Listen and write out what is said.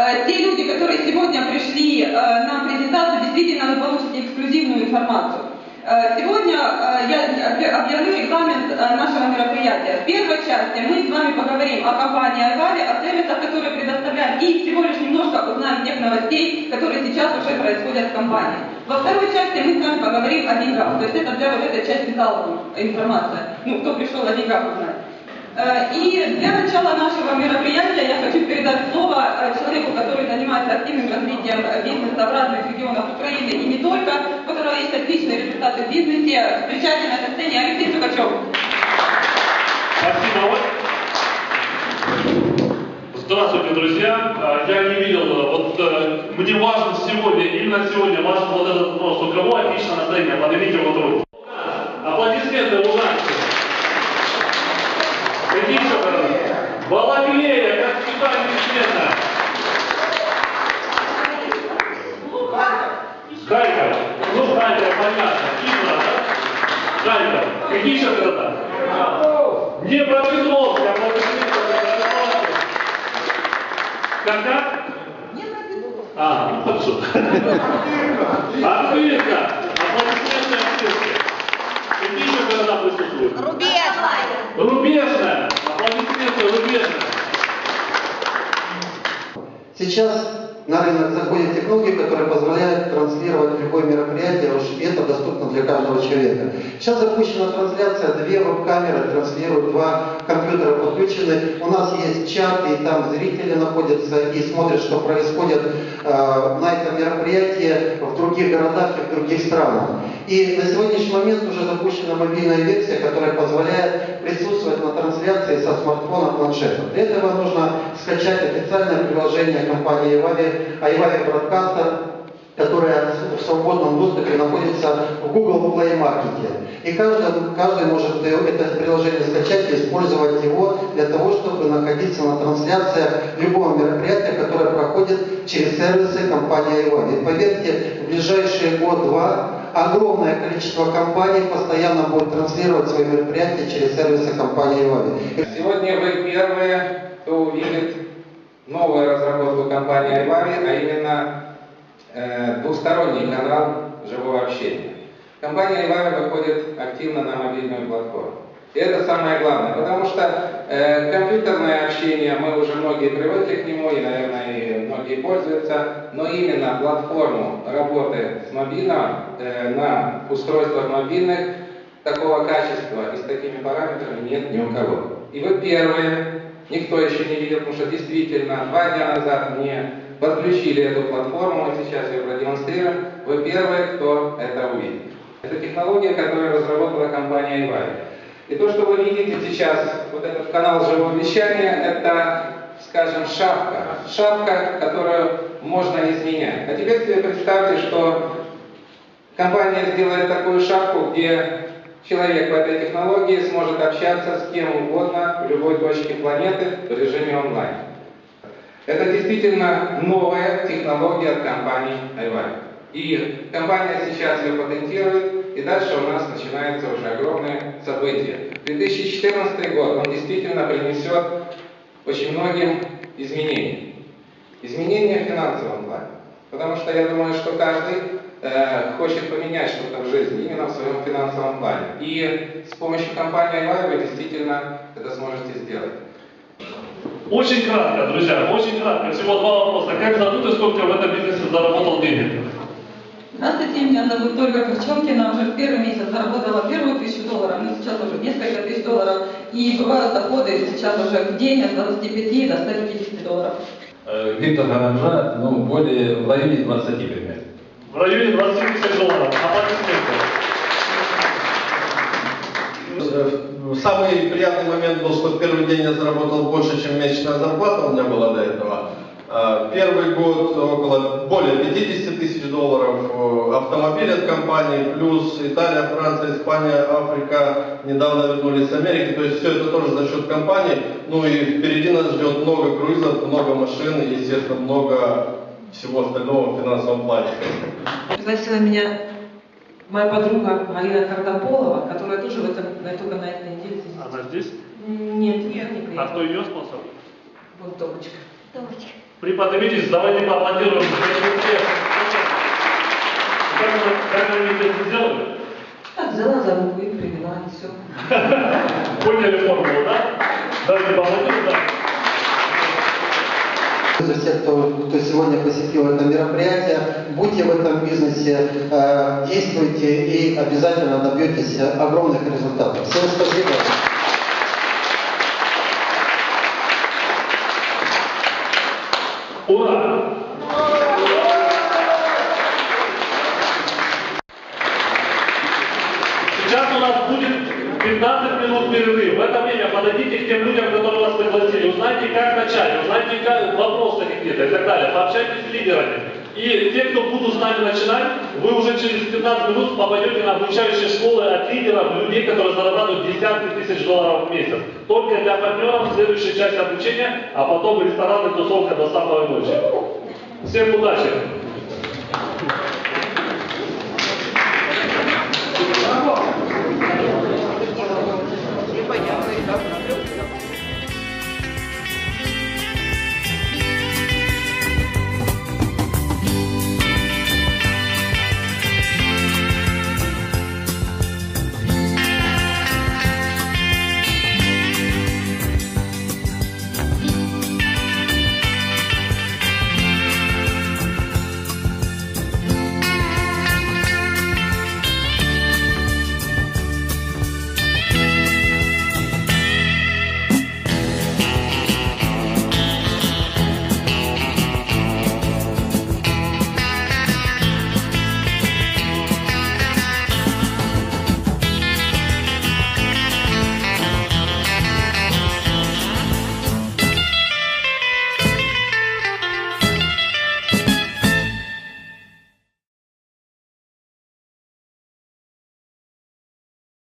Э, Те люди, которые сегодня пришли э, на презентацию, действительно вы получите эксклюзивную информацию. Э, Сегодня я объ- объявлю регламент нашего мероприятия. В первой части мы с вами поговорим о компании Айвари, о сервисах, которые предоставляем, и всего лишь немножко узнаем тех новостей, которые сейчас уже происходят в компании. Во второй части мы с вами поговорим о деньгах. То есть это для вот этой части зала информация. Ну, кто пришел о деньгах узнать. Э, И для начала нашего мероприятия я хочу передать слово э, человеку, который занимается активным развитием э, бизнеса в разных регионах Украины и не только, у которого есть отличные результаты в бизнесе. Встречайте на этой сцене Алексей Сукачев. Спасибо. Здравствуйте, друзья. А, Я не видел, э, вот э, мне важно сегодня, именно сегодня важен вот этот вопрос. У кого отличное настроение? Поднимите вот руку. Аплодисменты Луганцу. Какие еще города? Балаклея, как всегда, неизменно. Харьков. Ну, Харьков, понятно. Кипра, да? Харьков. Какие еще города? Днепропетровск, аплодисменты. Как как? А, ну хорошо. Архивка. Аплодисменты Архивке. Какие еще города присутствуют? Рубежная. Аплодисменты Рубежная. Сейчас на рынок заходят технологии, которые позволяют транслировать любое мероприятие, и это доступно для каждого человека. Сейчас запущена трансляция, две веб-камеры транслируют, два компьютера подключены. У нас есть чат, и там зрители находятся и смотрят, что происходит э, на этом мероприятии в других городах и в других странах. И на сегодняшний момент уже запущена мобильная версия, которая позволяет присутствовать на трансляции со смартфона, планшета. Для этого нужно скачать официальное приложение компании Ивави, Ivаvi Broadcaster, которое в свободном доступе находится в Google Play Market. И каждый, каждый может это приложение скачать и использовать его для того, чтобы находиться на трансляциях любого мероприятия, которое проходит через сервисы компании Ivаvi. Поверьте, в ближайшие год-два огромное количество компаний постоянно будет транслировать свои мероприятия через сервисы компании Ивави. Сегодня вы первые, кто увидит новую разработку компании Айвари, а именно э, двусторонний канал живого общения. Компания Айвари выходит активно на мобильную платформу. И это самое главное, потому что э, компьютерное общение, мы уже многие привыкли к нему, и, наверное, и многие пользуются, но именно платформу работы с мобильного э, на устройствах мобильных такого качества и с такими параметрами нет ни у кого. И вы первые, никто еще не видел, потому что действительно два дня назад мне подключили эту платформу, мы сейчас ее продемонстрируем, вы первые, кто это увидит. Это технология, которую разработала компания Ivali. И то, что вы видите сейчас, вот этот канал живого вещания, это, скажем, шапка. Шапка, которую можно изменять. А теперь себе представьте, что компания сделает такую шапку, где человек в этой технологии сможет общаться с кем угодно в любой точке планеты в режиме онлайн. Это действительно новая технология от компании Айвари. И компания сейчас ее патентирует, и дальше у нас начинается уже огромное событие. 2014 год, он действительно принесет очень многим изменениям. Изменения в финансовом плане. Потому что я думаю, что каждый э, хочет поменять что-то в жизни, именно в своем финансовом плане. И с помощью компании iWire вы действительно это сможете сделать. Очень кратко, друзья, очень кратко. Всего два вопроса. Как и сколько в этом бизнесе заработал денег? Здравствуйте, меня зовут Ольга Корчонкина. Уже в первый месяц заработала первую тысячу долларов, но сейчас уже несколько тысяч долларов. И бывают доходы сейчас уже в день от 25 до 150 долларов. Э, Гектар гаража, ну, более, в районе 20 примерно. В районе 20 тысяч долларов. Аплодисменты. Э, Самый приятный момент был, что в первый день я заработал больше, чем месячная зарплата у меня была до этого. А, Первый год около более 50 тысяч долларов, э, автомобиль от компании, плюс Италия, Франция, Испания, Африка, недавно вернулись с Америки, то есть все это тоже за счет компании. Ну и впереди нас ждет много круизов, много машин и, естественно, много всего остального в финансовом плане. Пригласила меня моя подруга Марина Картополова, которая тоже в этом, только на этой неделе здесь. Она здесь? Нет, нет, не А приехала. кто ее спонсор? Вот Томочка. Приподнимитесь, давайте поаплодируем. Как как они это сделали? Так, взяла за руку и привела, и все. Поняли формулу, да? Давайте поаплодируем, да. За всех, кто, кто сегодня посетил это мероприятие, будьте в этом бизнесе, э, действуйте и обязательно добьетесь огромных результатов. Всем спасибо. Ура! Сейчас у нас будет 15 минут перерыв. В это время подойдите к тем людям, которые вас пригласили. Узнайте, как начать, узнайте как вопросы какие-то и так далее. Пообщайтесь с лидерами. И те, кто будут с нами начинать, вы уже через 15 минут попадете на обучающие школы от лидеров, людей, которые зарабатывают десятки тысяч долларов в месяц. Только для партнеров следующая часть обучения, а потом рестораны, тусовка до самой ночи. Всем удачи!